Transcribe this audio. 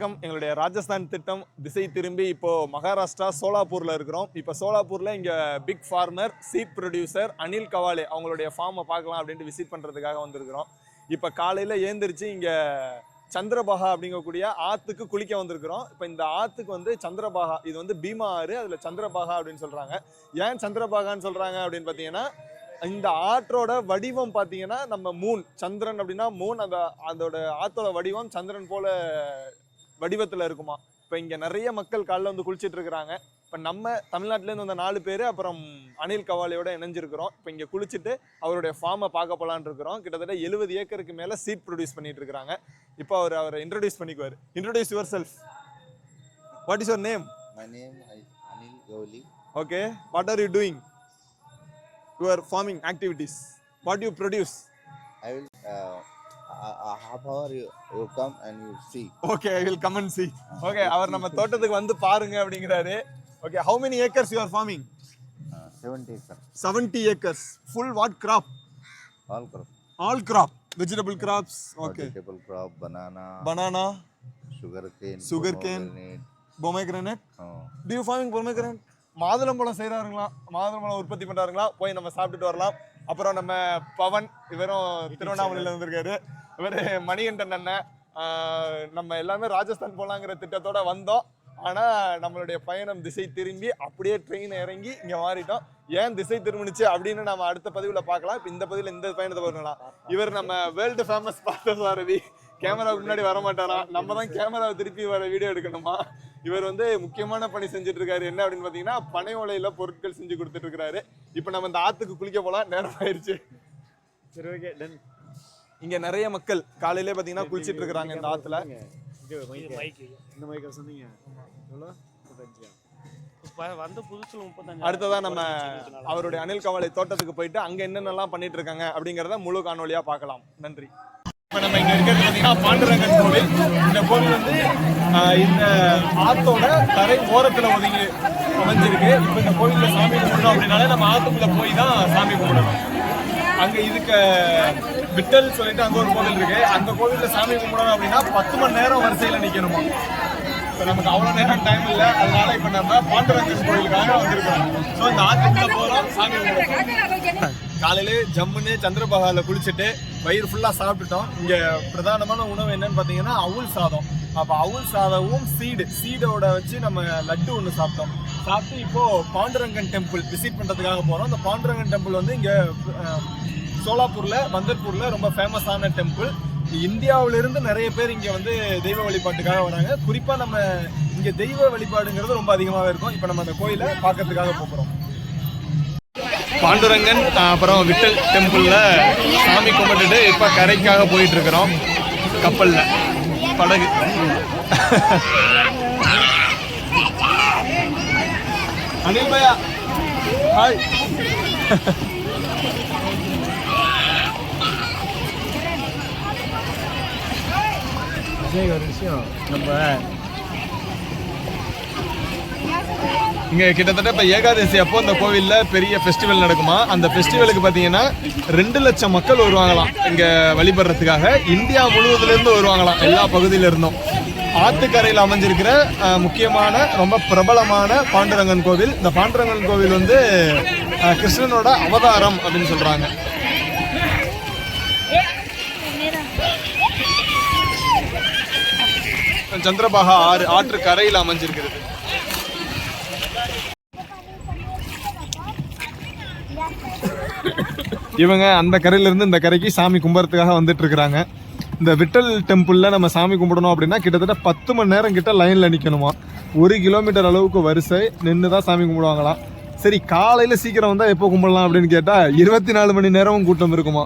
வணக்கம். எங்களுடைய ராஜஸ்தான் திட்டம் திசை திரும்பி இப்போது மகாராஷ்டிரா சோலாப்பூரில் இருக்கிறோம். இப்போ சோலாப்பூரில் இங்கே big farmer seed producer Anil Kawale அவங்களுடைய ஃபார்மை பார்க்கலாம் அப்படின்ட்டு விசிட் பண்ணுறதுக்காக வந்திருக்கிறோம். இப்போ காலையில் ஏந்திரிச்சு இங்கே சந்திரபாகா அப்படிங்கக்கூடிய ஆற்றுக்கு குளிக்க வந்திருக்கிறோம். இப்போ இந்த ஆற்றுக்கு வந்து சந்திரபாகா இது வந்து பீமா ஆறு அதில் சந்திரபாகா அப்படின்னு சொல்கிறாங்க ஏன் சந்திரபாகான்னு சொல்கிறாங்க அப்படின்னு பார்த்தீங்கன்னா இந்த ஆற்றோட வடிவம் பார்த்தீங்கன்னா நம்ம மூன் சந்திரன் அப்படின்னா மூன் அந்த அதோட ஆற்றோட வடிவம் சந்திரன் போல வடிவத்தில் இருக்குமா? இப்போ இங்கே நிறைய மக்கள் காலைல வந்து குளிச்சிட்டு இருக்கிறாங்க. இப்போ நம்ம தமிழ்நாட்டிலேருந்து வந்த நாலு பேர் அப்புறம் அனில் கவாலியோட இணைஞ்சிருக்கிறோம். இப்போ இங்கே குளிச்சுட்டு அவருடைய ஃபார்மை பார்க்க போலான்னு இருக்கிறோம். கிட்டத்தட்ட எழுபது ஏக்கருக்கு மேலே சீட் ப்ரொடியூஸ் பண்ணிட்டு இருக்காங்க இப்போ அவர் அவரை introduce பண்ணிக்குவார். Introduce yourself what is your name name is Anil Gowli. Okay what are you doing your farming activities what you produce a, a half hour you, you come and you see. Okay I will come and see okay அவர் நம்ம தோட்டத்துக்கு வந்து பாருங்க அப்படிங்கிறாரு. Okay how many acres you are farming Uh, 70 acre, seventy acres full what crop all crop. All crop vegetable crops okay Vegetable crop, banana, banana sugar cane, Sugar cane. pomegranate, pomegranate do you farming pomegranate மாதுளம்பழம் செய்கிறாருங்களா மாதுளம்பழம் உற்பத்தி பண்ணுறாருங்களா போய் நம்ம சாப்பிட்டுட்டு வரலாம். அப்புறம் நம்ம பவன் இவரும் திருவண்ணாமலையில் வந்திருக்காரு இவர் மணிகண்டன் அண்ணன். நம்ம எல்லாமே ராஜஸ்தான் போகலாங்கிற திட்டத்தோட வந்தோம். ஆனால் நம்மளுடைய பயணம் திசை திரும்பி அப்படியே ட்ரெயின் இறங்கி இங்கே மாறிட்டோம். ஏன் திசை திரும்பினுச்சு அப்படின்னு நம்ம அடுத்த பதிவில் பார்க்கலாம். இப்போ இந்த பதிவில் இந்த பயணத்தை பண்ணலாம் இவர் நம்ம வேர்ல்டு ஃபேமஸ் பார்த்த சாரதி கேமராவுக்கு முன்னாடி வர மாட்டாராம் நம்ம தான் கேமராவை திருப்பி வர வீடியோ எடுக்கணுமா? இவர் வந்து முக்கியமான பணி செஞ்சுட்டு இருக்காரு என்ன அப்படின்னு பார்த்தீங்கன்னா பனை ஓலையில பொருட்கள் செஞ்சு கொடுத்துட்டு இருக்காரு இப்போ நம்ம இந்த ஆத்துக்கு குளிக்க போலாம். நேரம் ஆயிருச்சு சரி ஓகே டன் இங்க நிறைய மக்கள் காலையிலே பார்த்தீங்கன்னா குளிச்சிட்டு இருக்காங்க இந்த ஆத்துல. இது மைக் இந்த மைக்கை சொன்னீங்க. எவ்வளோ? வந்து புதுசுல முப்பத்தஞ்சு? அடுத்ததா நம்ம அவருடைய அனில் கவலை தோட்டத்துக்கு போயிட்டு அங்க என்னென்னலாம் பண்ணிட்டு இருக்காங்க அப்படிங்கறத முழு காணொலியா பார்க்கலாம். நன்றி. இப்போ நம்ம இங்க இருக்கிறது பார்த்தீங்கன்னா பாண்டுரங்கன் கோவில். இந்த கோவில் வந்து இந்த ஆத்தோட தரை ஓரத்துல ஒதுங்கி அமைஞ்சிருக்கு. இப்போ இந்த கோவில்ல சாமி கும்பிடணும் அப்படின்னாலே நம்ம ஆத்துக்குள்ள போய் தான் சாமி கும்பிடணும். அங்க இதுக்கு விட்டல் சொல்லிட்டு அங்க ஒரு கோவில் இருக்கு. அந்த கோவில்ல சாமி கும்பிடணும் அப்படின்னா பத்து மணி நேரம் வரிசையில நிக்கணுமா? இப்போ நமக்கு அவ்வளோ நேரம் டைம் இல்லை. அதனால இப்போ நம்ம பாண்டுரங்கன் கோவிலுக்காக வந்திருக்கோம் ஸோ இந்த ஆத்துக்குள்ள போகிறோம் சாமி கும்பிடுறோம். காலையிலே ஜம்முன்னு சந்திரபாகாவில் குளிச்சுட்டு வயிறு ஃபுல்லாக சாப்பிட்டுட்டோம். இங்கே பிரதானமான உணவு என்னன்னு பார்த்தீங்கன்னா அவுல் சாதம். அப்போ அவுல் சாதமும் சீடு சீடோட வச்சு நம்ம லட்டு ஒன்று சாப்பிட்டோம். சாப்பிட்டு இப்போது பாண்டுரங்கன் டெம்பிள் விசிட் பண்ணுறதுக்காக போகிறோம் அந்த பாண்டுரங்கன் டெம்பிள் வந்து இங்கே சோலாப்பூரில் பந்தர்பூரில் ரொம்ப ஃபேமஸான டெம்பிள் இந்தியாவிலிருந்து நிறைய பேர் இங்கே வந்து தெய்வ வழிபாட்டுக்காக வராங்க. குறிப்பாக நம்ம இங்கே தெய்வ வழிபாடுங்கிறது ரொம்ப அதிகமாகவே இருக்கும். இப்போ நம்ம அந்த கோயிலை பார்க்கறதுக்காக போகிறோம் பாண்டுரங்கன் அப்புறம் விட்டல் டெம்பிளில் சாமி கும்பிட்டுட்டு இப்போ கரைக்காக போயிட்டுருக்குறோம். கப்பலில். படகு. அனில் பையா ஹாய் ஒரு விஷயம். நம்ம இங்கே கிட்டத்தட்ட இப்போ ஏகாதசி அப்போ அந்த கோவிலில் பெரிய ஃபெஸ்டிவல் நடக்குமா? அந்த ஃபெஸ்டிவலுக்கு பார்த்தீங்கன்னா ரெண்டு லட்சம் மக்கள் வருவாங்களாம். இங்கே வழிபடுறதுக்காக இந்தியா முழுவதுலேருந்து வருவாங்களாம் எல்லா பகுதியில இருந்தும் ஆத்துக்கரையில் அமைஞ்சிருக்கிற முக்கியமான ரொம்ப பிரபலமான பாண்டுரங்கன் கோவில். இந்த பாண்டுரங்கன் கோவில் வந்து கிருஷ்ணனோட அவதாரம் அப்படின்னு சொல்கிறாங்க சந்திரபாகா ஆறு ஆற்று கரையில் அமைஞ்சிருக்கிறது. இவங்க அந்த கரையிலேருந்து இந்த கரைக்கு சாமி கும்பிட்றதுக்காக வந்துட்டு இருக்கிறாங்க. இந்த விட்டல் டெம்பிளில் நம்ம சாமி கும்பிடணும் அப்படின்னா கிட்டத்தட்ட பத்து மணி நேரம் கிட்ட லைனில் நிற்கணுமா ஒரு கிலோமீட்டர் அளவுக்கு வரிசை நின்று தான் சாமி கும்பிடுவாங்களாம். சரி காலையில் சீக்கிரம் வந்தால் எப்போ கும்பிடலாம் அப்படின்னு கேட்டால் இருபத்தி நாலு மணி நேரமும் கூட்டம் இருக்குமா?